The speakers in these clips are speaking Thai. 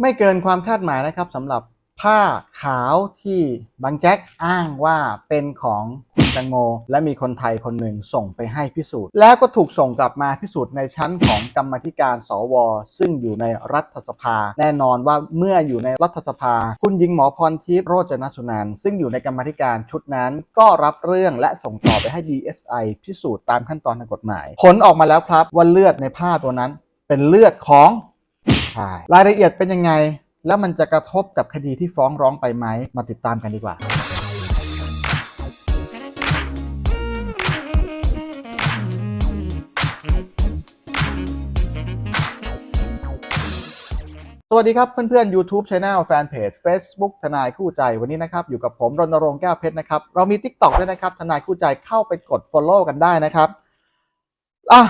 ไม่เกินความคาดหมายนะครับสำหรับผ้าขาวที่บางแจ็คอ้างว่าเป็นของคุณแตงโม และมีคนไทยคนหนึ่งส่งไปให้พิสูจน์ แล้วก็ถูกส่งกลับมาพิสูจน์ในชั้นของกรรมธิการสว ซึ่งอยู่ในรัฐสภา แน่นอนว่าเมื่ออยู่ในรัฐสภา คุณหญิงหมอพรทิพย์โรจนสุนันท์ซึ่งอยู่ในกรรมธิการชุดนั้น ก็รับเรื่องและส่งต่อไปให้ DSI พิสูจน์ตามขั้นตอนทางกฎหมาย ผลออกมาแล้วครับว่าเลือดในผ้าตัวนั้น เป็นเลือดของ ใช่รายละเอียดเป็นยังไง แล้วมันจะกระทบกับคดีที่ฟ้องร้องไปไหม มาติดตามกันดีกว่าสวัสดีครับ เพื่อนๆ YouTube Channel แฟนเพจ Facebook ทนายคู่ใจวันนี้นะครับ อยู่กับผมรณรงค์แก้วเพชรนะครับ เรามี TikTok ด้วยนะครับ ทนายคู่ใจเข้าไปกด Follow กันได้นะครับอะ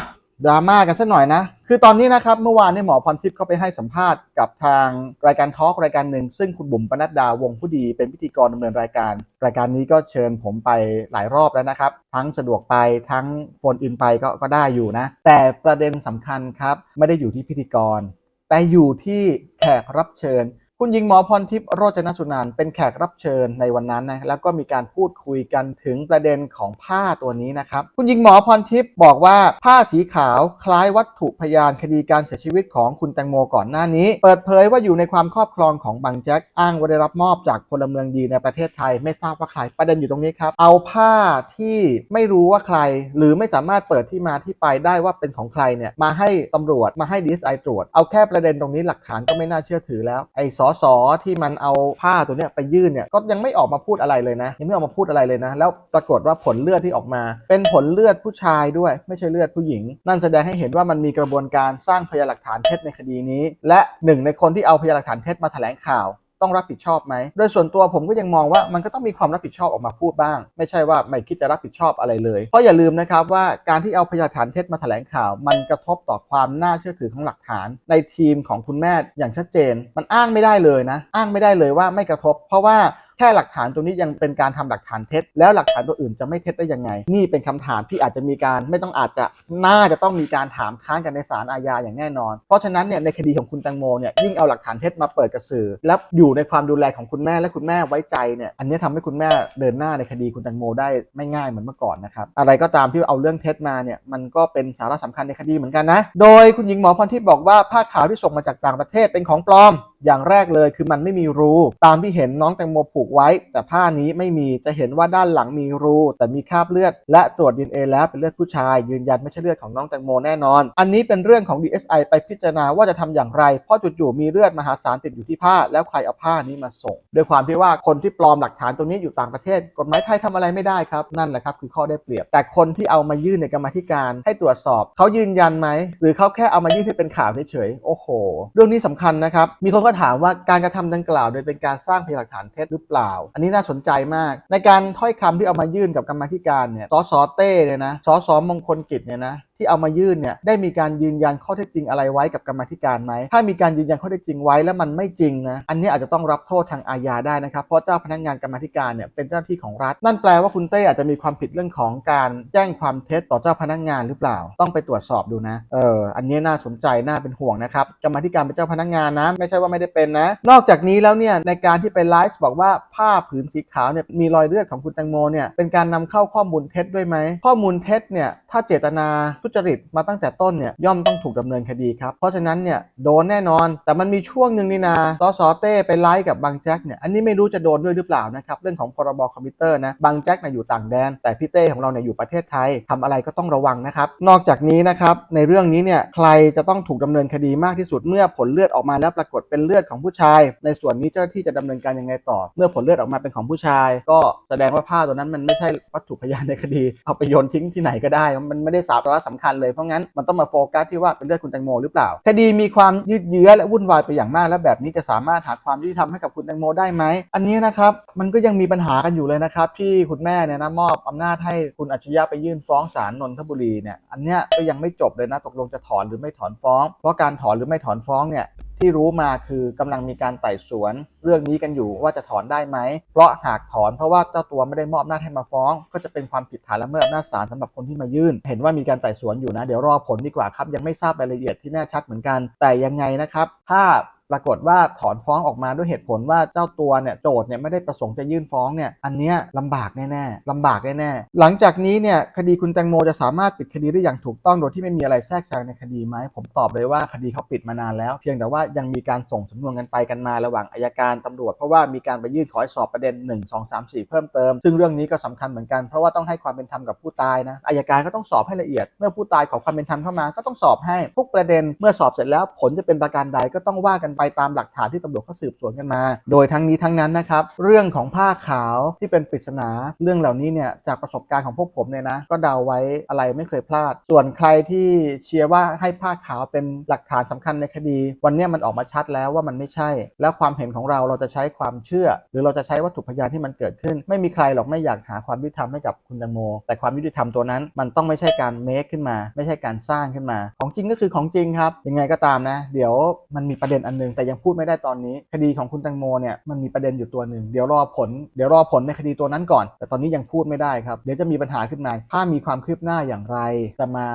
ดราม่ากันสักหน่อยนะ คือตอนนี้นะครับเมื่อวานเนี่ยหมอพรทิพย์เข้าไปให้สัมภาษณ์กับทางรายการทอล์กรายการหนึ่ง ซึ่งคุณบุ๋มปนัดดาวงผู้ดีเป็นพิธีกรดำเนินรายการ รายการนี้ก็เชิญผมไปหลายรอบแล้วนะครับ ทั้งสะดวกไปทั้งโฟนอินไปก็ก็ได้อยู่นะ แต่ประเด็นสำคัญครับไม่ได้อยู่ที่พิธีกร แต่อยู่ที่แขกรับเชิญ คุณหญิงหมอพรทิพย์โรจนสุนันท์เป็นแขกรับเชิญในวันนั้นนะแล้วก็มีการพูดคุยกันถึงประเด็นของผ้าตัวนี้นะครับ คุณหญิงหมอพรทิพย์บอกว่าผ้าสีขาวคล้ายวัตถุพยานคดีการเสียชีวิตของคุณแตงโมก่อนหน้านี้ เปิดเผยว่าอยู่ในความครอบครองของบางแจ็คอ้างว่าได้รับมอบจากพลเมืองดีในประเทศไทย ไม่ทราบว่าใครประเด็นอยู่ตรงนี้ครับเอาผ้าที่ไม่รู้ว่าใคร หรือไม่สามารถเปิดที่มาที่ไปได้ว่าเป็นของใครเนี่ยมาให้ตำรวจมาให้ดีเอสไอตรวจเอาแค่ประเด็นตรงนี้หลักฐานก็ไม่น่าเชื่อถือแล้วไอ้สอสอที่มันเอาผ้าตัวเนี้ยไปยื่นเนี่ยก็ยังไม่ออกมาพูดอะไรเลยนะยังไม่ออกมาพูดอะไรเลยนะ แล้วปรากฏว่าผลเลือดที่ออกมา เป็นผลเลือดผู้ชายด้วย ไม่ใช่เลือดผู้หญิง นั่นแสดงให้เห็นว่ามันมีกระบวนการสร้างพยานหลักฐานเท็จในคดีนี้ และหนึ่งในคนที่เอาพยานหลักฐานเท็จมาแถลงข่าว ต้องรับผิดชอบไหม โดยส่วนตัวผมก็ยังมองว่ามันก็ต้องมีความรับผิดชอบออกมาพูดบ้าง ไม่ใช่ว่าไม่คิดจะรับผิดชอบอะไรเลย เพราะอย่าลืมนะครับว่าการที่เอาพยานฐานเท็จมาแถลงข่าว มันกระทบต่อความน่าเชื่อถือของหลักฐาน ในทีมของคุณแม่อย่างชัดเจน มันอ้างไม่ได้เลยนะ อ้างไม่ได้เลยว่าไม่กระทบ เพราะว่า แค่หลักฐานตัวนี้ยังเป็นการทำหลักฐานเท็จ แล้วหลักฐานตัวอื่นจะไม่เท็จได้ยังไง นี่เป็นคำถามที่อาจจะมีการไม่ต้องอาจจะน่าจะต้องมีการถามค้านกันในศาลอาญาอย่างแน่นอน เพราะฉะนั้นเนี่ยในคดีของคุณแตงโมเนี่ยยิ่งเอาหลักฐานเท็จมาเปิดกระสือแล้วอยู่ในความดูแลของคุณแม่และคุณแม่ไว้ใจเนี่ยอันนี้ทำให้คุณแม่เดินหน้าในคดีคุณแตงโมได้ไม่ง่ายเหมือนเมื่อก่อนนะครับอะไรก็ตามที่เอาเรื่องเท็จมาเนี่ยมันก็เป็นสาระสำคัญในคดีเหมือนกันนะ โดยคุณหญิงหมอพรทิพย์บอกว่าผ้าขาวที่ส่งมาจากต่างประเทศเป็นของปลอม อย่างแรกเลยคือมันไม่มีรู ตามที่เห็นน้องแตงโมผูกไว้ แต่ผ้านี้ไม่มีจะเห็นว่าด้านหลังมีรู แต่มีคราบเลือด และตรวจดีเอแล้วเป็นเลือดผู้ชาย ยืนยันไม่ใช่เลือดของน้องแตงโมแน่นอน อันนี้เป็นเรื่องของ DSI ไปพิจารณาว่าจะทำอย่างไร เพราะจู่ๆมีเลือดมหาศาลติดอยู่ที่ผ้า แล้วใครเอาผ้านี้มาส่งด้วยความที่ว่าคนที่ปลอมหลักฐานตรงนี้อยู่ต่างประเทศ กฎหมายไทยทำอะไรไม่ได้ครับนั่นแหละครับคือข้อได้เปรียบ แต่คนที่เอามายื่นในกรรมาธิการให้ตรวจสอบเขายืนยันไหมหรือเขาแค่เอามายื่นให้เป็นข่าวเฉยๆโอ้โห เรื่องนี้สำคัญนะครับมีคนก็ถามว่าการกระทำดังกล่าว โดยเป็นการสร้างพยานหลักฐานเท็จหรือเปล่า อันนี้น่าสนใจมาก ในการถ้อยคำที่เอามายื่นกับกรรมธิการเนี่ยสสเต้เนี่ยนะสสมงคลกิจเนี่ยนะ ที่เอามายื่นเนี่ยได้มีการยืนยันข้อเท็จจริงอะไรไว้กับกรรมธิการไหมถ้ามีการยืนยันข้อเท็จจริงไว้แล้วมันไม่จริงนะอันนี้อาจจะต้องรับโทษทางอาญาได้นะครับเพราะเจ้าพนักงานกรรมธิการเนี่ยเป็นเจ้าหน้าที่ของรัฐ นั่นแปลว่าคุณเต้อาจจะมีความผิดเรื่องของการแจ้งความเท็จต่อเจ้าพนักงานหรือเปล่า ต้องไปตรวจสอบดูนะเอออันนี้น่าสนใจน่าเป็นห่วงนะครับกรรมธิการเป็นเจ้าพนักงานนะ ไม่ใช่ว่าไม่ได้เป็นนะ นอกจากนี้แล้วเนี่ยในการที่ไปไลฟ์บอกว่าผ้าผืนสีขาวเนี่ยมีรอยเลือดของคุณแตงโมเนี่ยเป็นการนำเข้าข้อมูลเท็จด้วยไหมข้อมูลเท็จเนี่ยถ้าเจตนาทุจริตมาตั้งแต่ต้นเนี่ยย่อมต้องถูกดำเนินคดีครับ เพราะฉะนั้นเนี่ยโดนแน่นอน แต่มันมีช่วงหนึ่งนี่นาสสเต้ไปไลฟ์กับบางแจ็คเนี่ยอันนี้ไม่รู้จะโดนด้วยหรือเปล่านะครับเรื่องของพรบคอมพิวเตอร์นะบางแจ็คเนี่ยอยู่ต่างแดน แต่พี่เต้ของเราเนี่ยอยู่ประเทศไทยทำอะไรก็ต้องระวังนะครับนอกจากนี้นะครับในเรื่องนี้เนี่ยใครจะต้องถูกดำเนินคดีมากที่สุดเมื่อผลเลือดออกมาแล้วปรากฏเป็นเลือดของผู้ชาย ในส่วนนี้เจ้าหน้าที่จะดำเนินการยังไงต่อ เมื่อผลเลือดออกมาเป็นของผู้ชาย ก็แสดงว่าผ้าตัวนั้นมันไม่ใช่วัตถุพยานในคดีเอาไปโยนทิ้งที่ไหนก็ได้ มันไม่ได้สาระสำคัญเลยเพราะงั้นมันต้องมาโฟกัสที่ว่าเป็นเลือดคุณแตงโมหรือเปล่า คดีมีความยืดเยื้อและวุ่นวายไปอย่างมาก แล้วแบบนี้จะสามารถหาความยุติธรรมให้กับคุณแตงโมได้ไหมอันนี้นะครับมันก็ยังมีปัญหากันอยู่เลยนะครับที่คุณแม่เนี่ยนะมอบอำนาจให้คุณอัจฉริยะไปยื่นฟ้องศาลนนทบุรีเนี่ยอันเนี้ยก็ยังไม่จบเลยนะตกลงจะถอนหรือไม่ถอนฟ้อง เพราะการถอนหรือไม่ถอนฟ้องเนี่ย ที่รู้มาคือกำลังมีการไต่สวน เรื่องนี้กันอยู่ว่าจะถอนได้ไหม เพราะหากถอนเพราะว่าเจ้าตัวไม่ได้มอบหน้าให้มาฟ้อง ก็จะเป็นความผิดฐานละเมิดอำนาจศาลสำหรับคนที่มายื่น เห็นว่ามีการไต่สวนอยู่นะ เดี๋ยวรอผลดีกว่าครับ ยังไม่ทราบรายละเอียดที่แน่ชัดเหมือนกัน แต่ยังไงนะครับ ถ้า ปรากฏว่าถอนฟ้องออกมาด้วยเหตุผลว่าเจ้าตัวเนี่ยโจทย์เนี่ยไม่ได้ประสงค์จะยื่นฟ้องเนี่ยอันเนี้ยลำบากแน่ๆลำบากแน่ๆหลังจากนี้เนี่ยคดีคุณแตงโมจะสามารถปิดคดีได้อย่างถูกต้องโดยที่ไม่มีอะไรแทรกแซงในคดีไหมผมตอบเลยว่าคดีเขาปิดมานานแล้ว เพียงแต่ว่ายังมีการส่งสำนวนกันไปกันมาระหว่างอายการตำรวจ เพราะว่ามีการไปยื่นขอให้สอบประเด็น 1 2 3 4 เพิ่มเติม ซึ่งเรื่องนี้ก็สำคัญเหมือนกันเพราะว่าต้องให้ความเป็นธรรมกับผู้ตายนะอายการก็ต้องสอบให้ละเอียด เมื่อผู้ตายขอความเป็นธรรมเข้ามา ก็ต้องสอบให้ทุกประเด็นเมื่อสอบเสร็จแล้วผลจะเป็นประการใดก็ต้องว่ากันไปตามหลักฐานที่ตำรวจเขาสืบสวนกันมา โดยทั้งนี้ทั้งนั้นนะครับ เรื่องของผ้าขาวที่เป็นปริศนา เรื่องเหล่านี้เนี่ยจากประสบการณ์ของพวกผมเนี่ยนะ ก็เดาไว้อะไรไม่เคยพลาด ส่วนใครที่เชียร์ว่าให้ผ้าขาวเป็นหลักฐานสำคัญในคดี วันนี้มันออกมาชัดแล้วว่ามันไม่ใช่ แล้วความเห็นของเราเราจะใช้ความเชื่อ หรือเราจะใช้วัตถุพยานที่มันเกิดขึ้น ไม่มีใครหรอกไม่อยากหาความยุติธรรมให้กับคุณแตงโม แต่ความยุติธรรมตัวนั้นมันต้องไม่ใช่การเมคขึ้นมา ไม่ใช่การสร้างขึ้นมา ของจริงก็คือของจริงครับยังไงก็ตามนะ เดี๋ยวมันมีประเด็นอันนึงแต่ยังพูดไม่ได้ตอนนี้ คดีของคุณแตงโมเนี่ยมันมีประเด็นอยู่ตัวหนึ่งเดี๋ยวรอผลเดี๋ยวรอผลในคดีตัวนั้นก่อน แต่ตอนนี้ยังพูดไม่ได้ครับเดี๋ยวจะมีปัญหาขึ้นมาถ้ามีความคืบหน้าอย่างไรจะมา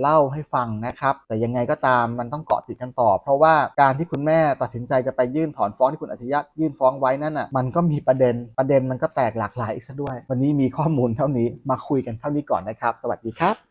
เล่าให้ฟังนะครับ แต่ยังไงก็ตามมันต้องเกาะติดกันต่อ เพราะว่าการที่คุณแม่ตัดสินใจจะไปยื่นถอนฟ้องที่คุณอัจฉริยะยื่นฟ้องไว้นั่นน่ะมันก็มีประเด็นประเด็นมันก็แตกหลากหลายอีกซะด้วย วันนี้มีข้อมูลเท่านี้มาคุยกันเท่านี้ก่อนนะครับ สวัสดีครับ